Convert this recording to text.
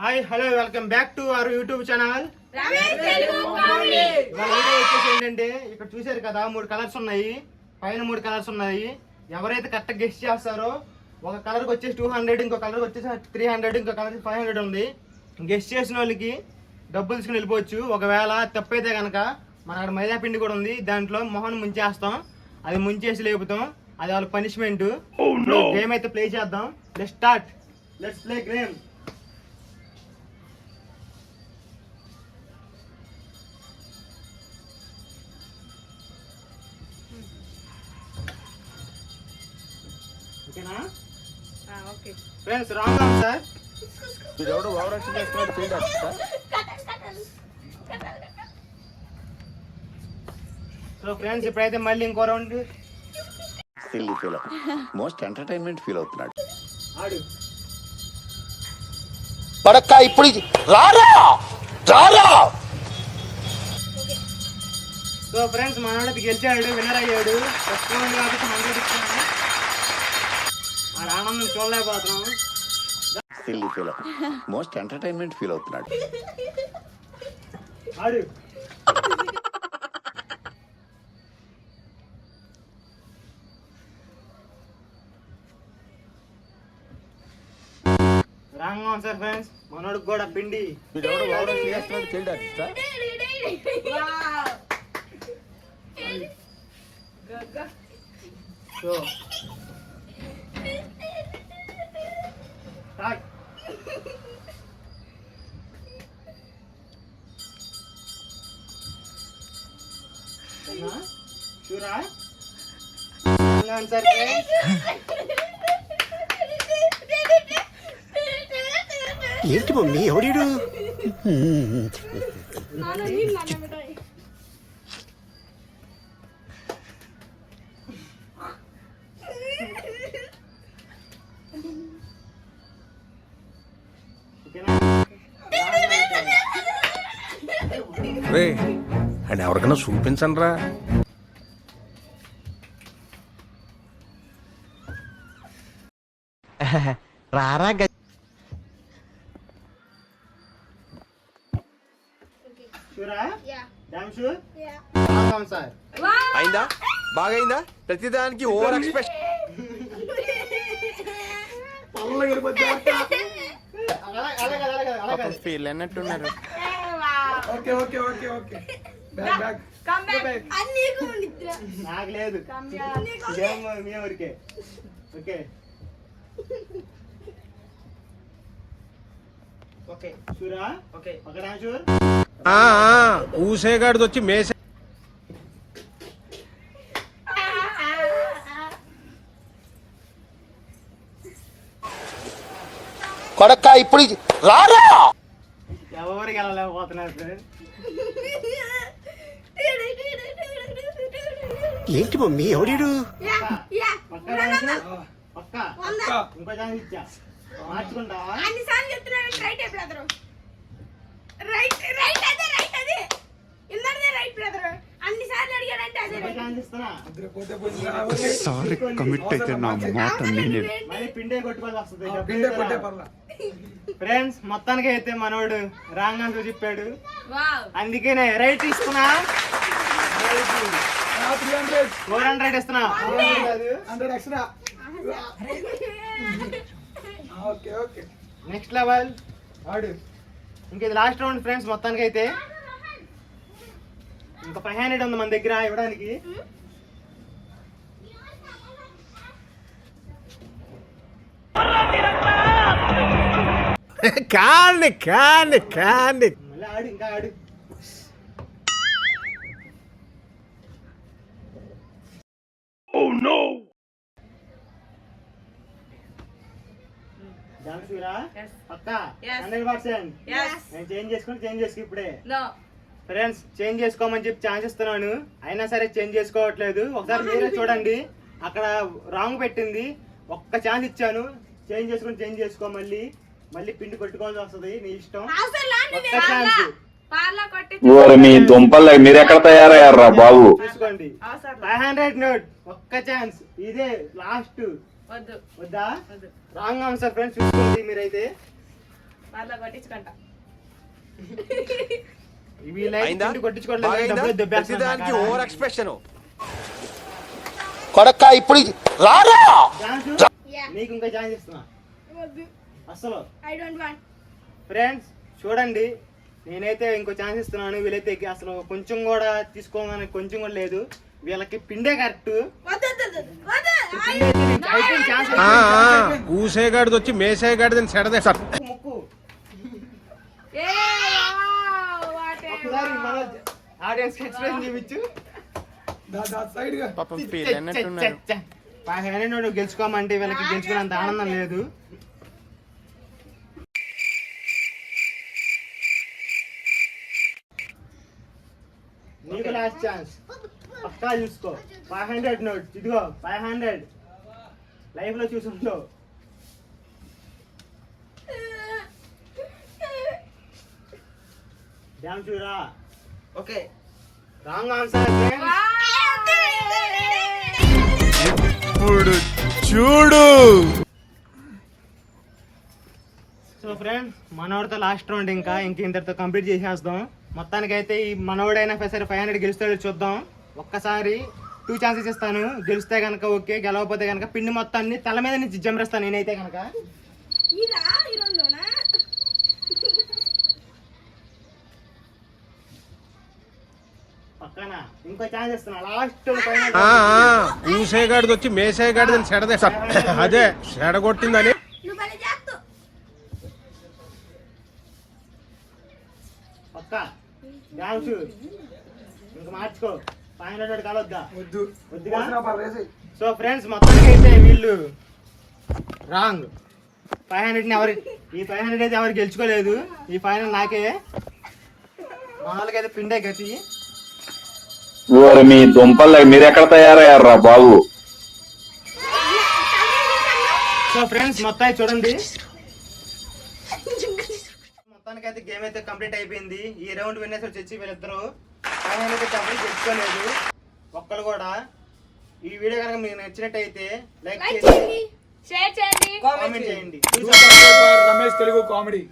Hi hello welcome back to our YouTube channel. Ramesh Telugu comedy. ఇవాళ video వచ్చేసి ఏంటంటే ఇక్కడ చూశారు కదా మూడు కలర్స్ ఉన్నాయి. పైన మూడు కలర్స్ ఉన్నాయి. ఎవరైతే కరెక్ట్ గెస్ట్ చేస్తారో ఒక కలర్కి వచ్చేసి టూ హండ్రెడ్ ఇంకో కలర్కి వచ్చేసి త్రీ హండ్రెడ్ ఇంకో కలర్కి ఫైవ్ హండ్రెడ్ ఉంది. గెస్ట్ చేసిన వాళ్ళకి డబ్బులు తీసుకుని వెళ్ళిపోవచ్చు. ఒకవేళ తప్పైతే కనుక మన అక్కడ మైదా పిండి కూడా ఉంది. దాంట్లో మొహన్ ముంచేస్తాం. అది ముంచేసి లేపుతాం. అది వాళ్ళ పనిష్మెంట్ గేమ్ అయితే ప్లే చేద్దాం. Let start let's play game friends wrong sir వీడెవడో ఓవరాక్షన్ సార్ సో ఫ్రెండ్స్ ఇప్పుడైతే మళ్ళీ ఇంకో round silly feel most entertainment feel అవుతున్నాడు ఆడు. పడక్క ఇప్పుడు రారా! రారా! సో ఫ్రెండ్స్ మనోడికి గెలిచాడు విన్నర్ అయ్యాడు. ఫస్ట్ రౌండ్ కాబట్టి హండ్రెడ్ ఆనందం చూడలేకపోతున్నాం. Silly feel most entertainment feel అవుతున్నాడు. ఆడు. రాంగ్ సార్ ఫ్రెండ్స్ మనోడికి కూడా పిండి. వీడెవడో చేస్తున్నాడు సో స్టార్ట్ షూరా సార్ ఏంటి మమ్మీ ఎవడీడు రే అండ్ ఎవరికైనా చూపించండి రా రారా గ- షూరా డామ్ షూర్ రాంగ్ సార్. అయిందా? బాగైందా ప్రతిదానికి ఓవర్ ఎక్స్ప్రెషన్ అలాగే అలాగే అలాగే అలాగే ఫీల్ అన్నట్టున్నారు నాకు లేదు. ఇదేమో మీ ఊరికే. ఓకే. ఓకే. షూరా ఓకే. ఒక డామ్ షూర్ ఊసేగాడిది వచ్చి మేసే కొడక్క ఇప్పుడు రారా! ఎవరికి వెళ్ళలేకపోతున్నారు సార్ ఏంటి మమ్మీ? పక్క ఇంకో ఛాన్స్ ఇచ్చా. మార్చుకుంటావా? అన్నిసార్లు చెప్తున్నాను రైట్ బ్రదర్. రైట్ రైట్ అదే రైట్ అదే. ఇందరిదే రైట్ బ్రదర్. అన్నిసార్లు అడిగాడంటే అదే ఇంకో రైట్. ఛాన్స్ ఇస్తున్నా సారీ కమిట్ అయితే నా మాట నేనే మళ్ళీ పిండే కొట్టుకోవాల్సి వస్తుంది. ఫ్రెండ్స్ మొత్తానికి అయితే మనోడు రాంగ్ ఆన్సర్ చెప్పాడు. వావ్ అందుకనే రైట్ తీసుకున్నా. ఫోర్ హండ్రెడ్ ఇస్తున్నా. నెక్స్ట్ లెవెల్ ఆడు. ఇంక ఇది లాస్ట్ రౌండ్ ఫ్రెండ్స్ మొత్తానికి అయితే. ఇంకా ఫైవ్ హండ్రెడ్ ఉంది మన దగ్గర ఇవ్వడానికి. పర్సెంట్? Yes. నేను చేంజ్ చేసుకుని చేంజ్ చేసుకో ఇప్పుడే. ఫ్రెండ్స్ చేంజ్ చేసుకోమని చెప్పి ఛాన్స్ ఇస్తున్నాను. అయినా సరే చేంజ్ చేసుకోవట్లేదు. ఒకసారి మీరే చూడండి. అక్కడ రాంగ్ పెట్టింది. ఒక్క ఛాన్స్ ఇచ్చాను. చేంజ్ చేసుకుని చేంజ్ చేసుకో మళ్ళీ. మళ్ళీ పిండి కొట్టుకోవాల్సి వస్తుంది నీ ఇష్టం. ఒక్క ఛాన్స్ ఓరి మీ దుంపలు మీరు ఎక్కడ తయారయ్యారా బాబు? చూసుకోండి. ఫైవ్ హండ్రెడ్ నోట్ ఒక్క ఛాన్స్ ఇదే లాస్ట్ వద్దు. రాంగ్ ఆన్సర్ ఫ్రెండ్స్ చూసుకోండి మీరైతే. వాళ్ళ కొట్టించుకుంటా. వీళ్ళైతే అయిందా? తిండి కొట్టించుకోవట్లేదు బాగా అయిందా? డబ్బులు దొబ్బేస్తున్నారు ప్రతిదానికి నాకు. Over expression. కొడక ఇప్పుడు రారా! నీకు ఇంకా ఛాన్స్ ఇస్తున్నా. వద్దు. అసలు ఐ డోంట్ వాంట్ ఫ్రెండ్స్ చూడండి. నేనైతే ఇంకో ఛాన్స్ ఇస్తున్నాను. వీళ్ళైతే అసలు కొంచెం కూడా తీసుకోమని కొంచెం కూడా లేదు. వీళ్ళకి పిండే కరెక్ట్. కూసేగాడిది వచ్చి మేసేగాడిదని సెడదే సార్. ముక్కు. ఆడియన్స్ ఎక్స్ప్రెషన్ చూపించు పాపం గెలుచుకోమంటే వీళ్ళకి గెలుచుకున్నంత ఆనందం లేదు నీకు లాస్ట్ ఛాన్స్ పక్కా చూసుకో. ఫైవ్ హండ్రెడ్ నోట్ ఇదిగో ఫైవ్ హండ్రెడ్ లైఫ్లో చూసుంటో డ్యామ్ చూరా ఓకే రాంగ్ ఆన్సర్ ఇప్పుడు చూడు. సో ఫ్రెండ్స్ మనోడితో లాస్ట్ రౌండ్ ఇంకా ఇంక ఇంతటితో కంప్లీట్ చేసేస్తాం మొత్తానికైతే ఈ మనోడైనా సరే ఫైవ్ హండ్రెడ్ గెలుస్తాడో చూద్దాం. ఒక్కసారి టూ ఛాన్సెస్ ఇస్తాను. గెలిస్తే కనుక ఓకే గెలవకపోతే కనుక పిండి మొత్తాన్ని తల మీద నుంచి జమరేస్తాను నేనైతే కనుక పక్కన ఇంకో ఛాన్స్ ఇస్తున్నా. లాస్ట్ ఆ, ఆ, కూసేగాడిది వచ్చి మేసేగాడిదని సెడదే సార్. అదే సెడగొట్టిందని డ్యాన్స్ ఇంక మార్చుకో. ఫైవ్ హండ్రెడ్ కాలొద్దా? వద్దుగా? సో ఫ్రెండ్స్ మొత్తానికి అయితే వీళ్ళు రాంగ్. ఫైవ్ హండ్రెడ్ని ఎవరు ఈ ఫైవ్ హండ్రెడ్ అయితే ఎవరు గెలుచుకోలేదు. ఈ ఫైనల్ నాకే మామూలుగా అయితే పిండే గతి. మీ దుంపలు మీరు ఎక్కడ తయారయ్యారా బాబు? సో ఫ్రెండ్స్ మొత్తం చూడండి. మొత్తానికి అయితే గేమ్ అయితే కంప్లీట్ అయిపోయింది. ఈ రౌండ్ విన్నర్స్ వచ్చి వీళ్ళిద్దరు హండ్రెడ్ అయితే ఎవరు గెలుచుకోలేదు ఒక్కరు కూడా. ఈ వీడియో కనుక మీకు నచ్చినట్టయితే లైక్ లైక్ చేసి చేయండి. షేర్ చేయండి. కామెంట్ చేయండి. రమేష్ తెలుగు కామెడీ